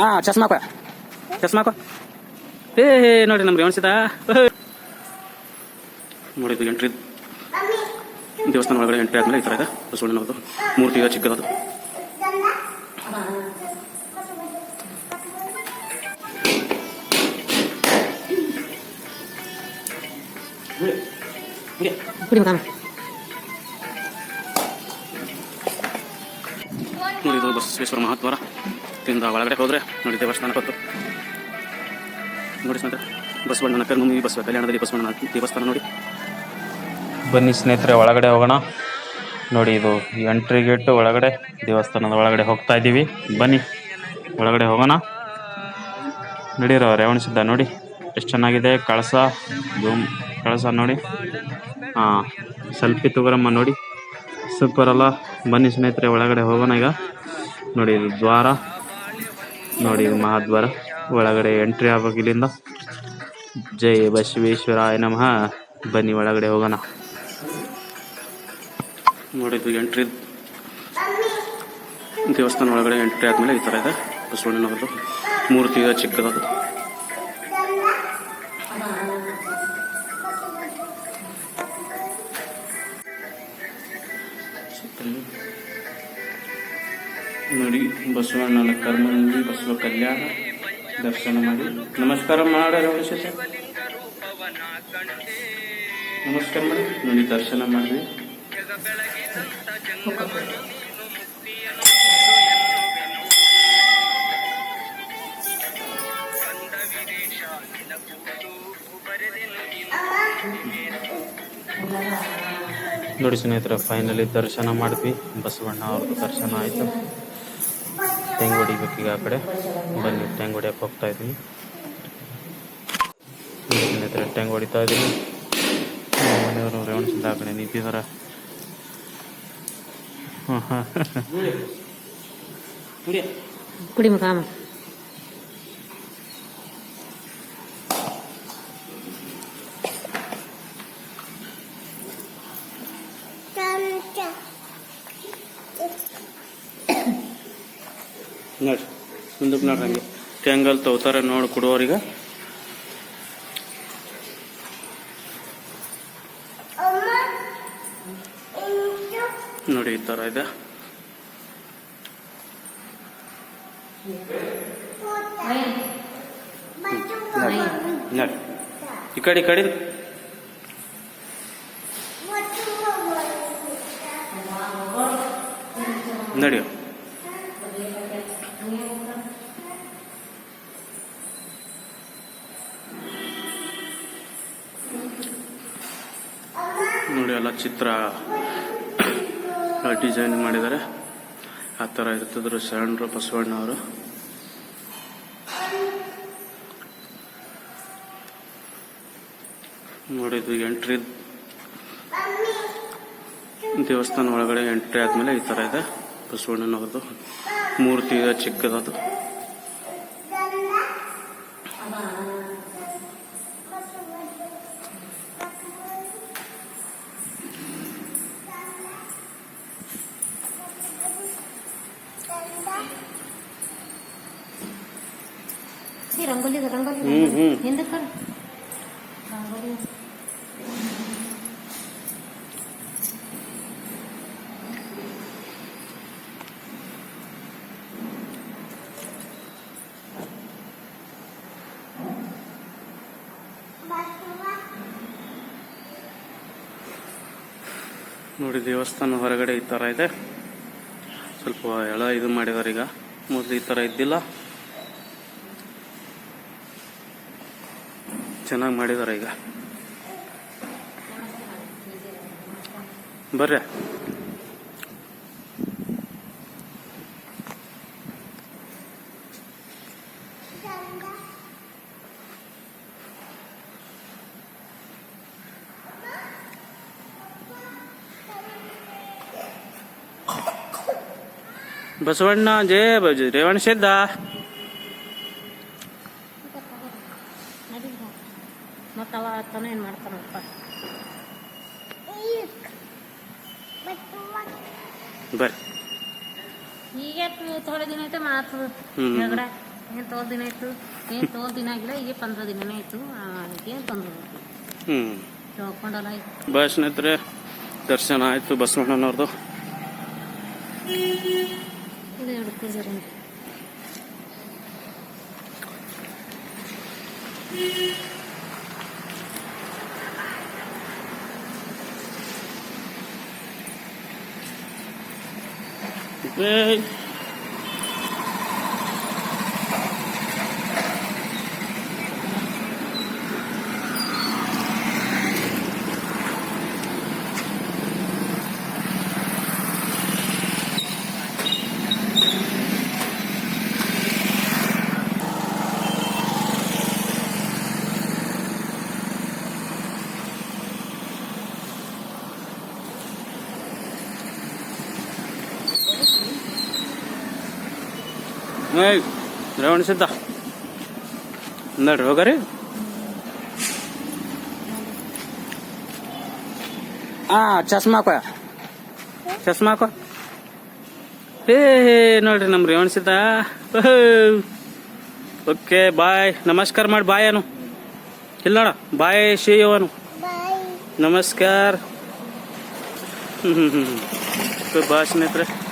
ಹಾ ಚಸ್ಮಾ ಚಸ್ಮಾಕ ಚಸ್ಮಾ ಹಾಕೋ. ಏ ಹೇ ನೋಡಿ ನಮ್ಗೆ ರೇವಣಿಸಿದ ನೋಡಿ ಇದು ಎಂಟ್ರಿ. ದೇವಸ್ಥಾನ ಒಳಗಡೆ ಎಂಟ್ರಿ ಆದ್ಮೇಲೆ ಈ ಥರ ಇದೆ. ಬಸವಣ್ಣನವ್ರದ್ದು ಮೂರ್ತಿ ಇದೆ ಚಿಕ್ಕದದು ನೋಡಿದ್ದು ಬಸವೇಶ್ವರ ಮಹಾದ್ವಾರ. ಇದರಿಂದ ಒಳಗಡೆ ಹೋದ್ರೆ ನೋಡಿ ದೇವಸ್ಥಾನ ಬಂತು ನೋಡಿ ಸ್ನೇಹಿತರೆ, ಬಸವಣ್ಣನ ಕರ್ಮಿ ಬಸ್ ಕಲ್ಯಾಣದಲ್ಲಿ ಬಸವಣ್ಣನ ದೇವಸ್ಥಾನ ನೋಡಿ. ಬನ್ನಿ ಸ್ನೇಹಿತರೆ, ಒಳಗಡೆ ಹೋಗೋಣ. ನೋಡಿ ಇದು ಎಂಟ್ರಿ ಗೇಟ್ ಒಳಗಡೆ, ದೇವಸ್ಥಾನದ ಒಳಗಡೆ ಹೋಗ್ತಾ ಇದ್ದೀವಿ ಬನ್ನಿ, ಒಳಗಡೆ ಹೋಗೋಣ. ನಡೀರೋ ರೇವಣಿಸಿದ್ದ ನೋಡಿ. ಎಷ್ಟು ಚೆನ್ನಾಗಿದೆ, ಕಳಸ, ಧೂಮ್, ಕಳಸ ನೋಡಿ. ಹಾಂ ಸೆಲ್ಫಿ ತಗೋರಮ್ಮ ನೋಡಿ. ಸೂಪರ್ ಅಲ್ಲ. ಬನ್ನಿ ಸ್ನೇಹಿತರೆ, ಒಳಗಡೆ ಹೋಗೋಣ ಈಗ. ನೋಡಿ ಇದು ದ್ವಾರ. ನೋಡಿ ಮಹಾದ್ವಾರ ಒಳಗಡೆ ಎಂಟ್ರಿ ಆಗ್ಬೇಕು ಇಲ್ಲಿಂದ. ಜೈ ಬಸವೇಶ್ವರಾಯ ನಮಃ. ಬನ್ನಿ ಒಳಗಡೆ ಹೋಗೋಣ. ನೋಡಿ ಎಂಟ್ರಿ. ದೇವಸ್ಥಾನ ಒಳಗಡೆ ಎಂಟ್ರಿ ಆದ್ಮೇಲೆ ಈ ಥರ ಇದೆ. ಬಸವಣ್ಣನವರು ಮೂರ್ತಿ ಇದೆ ನೋಡಿ ಬಸವಣ್ಣನ ಕರ್ಮಂದಿ ಬಸವ ಕಲ್ಯಾಣ, ದರ್ಶನ ಮಾಡಿ. ನಮಸ್ಕಾರ ಮಾಡಿ ರಮೇಶ ನಮಸ್ಕಾರ ಮಾಡಿ, ನೋಡಿ, ದರ್ಶನ ಮಾಡಿದ್ವಿ. ನೋಡಿ ಸ್ನೇಹಿತರ ಫೈನಲಿ ದರ್ಶನ ಮಾಡಿದ್ವಿ. ಬಸವಣ್ಣ ಅವ್ರದ್ದು ದರ್ಶನ ಆಯಿತು. ಟೆಂಗ್ ಹೊಡಿಬೇಕು ಈಗ ಆ ಕಡೆ. ಬನ್ನಿ ಟೆಂಗ್ ಹೊಡಿಯಕ್ಕೆ ಹೋಗ್ತಾ ಇದ್ದೀನಿ ಸ್ನೇಹಿತರೆ ಹೊಡಿತಾ ಇದ್ದೀನಿ ಮನೆಯವರು ರೇವಣಿಸಿದ ಆ ಕಡೆ ನಿಂತಿದ್ದಾರೆ ಹಾಂ ಹಾಂ ಕುಡಿ ಮಗ ನೋಡಿ ಮುಂದಕ್ಕೆ ನೋಡ್ರಿ ಹಂಗೆ. ಟ್ಯಾಂಗಲ್ ತಗೋತಾರೆ ನೋಡಿ ಕೊಡುವವ್ರಿಗೆ. ನೋಡಿ ಈ ಥರ ಇದೆ. ನೋಡಿ ಈ ಕಡೆ ಈ ಕಡೆ. ನಡಿಯೋ ನೋಡಿ ಎಲ್ಲ ಚಿತ್ರ ಡಿಸೈನ್ ಮಾಡಿದ್ದಾರೆ. ಆ ಥರ ಇರ್ತಿದ್ರು ಶರಣರು ಬಸವಣ್ಣ ಅವರು ನೋಡಿದ್ವಿ ಎಂಟ್ರಿ ದೇವಸ್ಥಾನ ಒಳಗಡೆ ಎಂಟ್ರಿ ಆದ್ಮೇಲೆ ಈ ಥರ ಇದೆ ಬಸವಣ್ಣನವ್ರದ್ದು. ಮೂರ್ತಿ ಇದೆ ಚಿಕ್ಕದದು. ರಂಗೋಲಿ ರಂಗೋಲಿ. ಹಿಂದಕ್ಕೆ ರಂಗೋಲಿ. ನೋಡಿ ದೇವಸ್ಥಾನ ಹೊರಗಡೆ ಈ ಥರ ಇದೆ. ಸ್ವಲ್ಪ ಎಳ ಇದು ಮಾಡಿದಾರೆ ಈಗ. ಮೊದಲು ಈ ಥರ ಇದ್ದಿಲ್ಲ. ಚೆನ್ನಾಗಿ ಮಾಡಿದಾರೆ ಈಗ. ಬರ್ರಿ. ಬಸವಣ್ಣ ಜಯ ಬಜ ರೇವಣ ಸಿದ್ಧ ಮತ್ತು ಅವ ತನ ಏನು ಮಾಡ್ತಾನಪ್ಪ ಬರ್ರಿ ಈಗ ಥೋಡೆ ದಿನ ಐತೆ ಮಾತು. ಜಗಳ ಏನು ತೋಲ್ ದಿನ ಆಯ್ತು ಏನು ತೋಲ್ ದಿನ ಆಗಿಲ್ಲ ಈಗ ಪಂದ್ರ ದಿನನೇ ಆಯ್ತು ಏನು ತೊಂದ್ರೆ ಹ್ಞೂ ತಿಳ್ಕೊಂಡಲ್ಲ ಆಯ್ತು ಬಾ ಸ್ನೇಹಿತರೆ ದರ್ಶನ ಆಯಿತು ಬಸವಣ್ಣನವ್ರದ್ದು ഇവിടെ എടുക്കും ചെറുത് Bye. ರೇವಣ ಸಿದ್ಧ. ನೋಡ್ರಿ ಹೋಗರಿ. ಆ ಚಸ್ಮಾ ಹಾಕೋ. ಚಸ್ಮಾ ಹಾಕೋ. ಏ ನೋಡ್ರಿ ನಮ್ಮ ರೇವಣ ಸಿದ್ಧ. Okay bye. ನಮಸ್ಕಾರ ಮಾಡಿ ಬಾಯ್ ಅನು. ಇಲ್ಲ ನೋಡ ಬಾಯ್ ಶಿವನು ನಮಸ್ಕಾರ. ಹ್ಞೂ ಹ್ಞೂ ಹ್ಞೂ ಸ್ನೇಹಿತರೆ.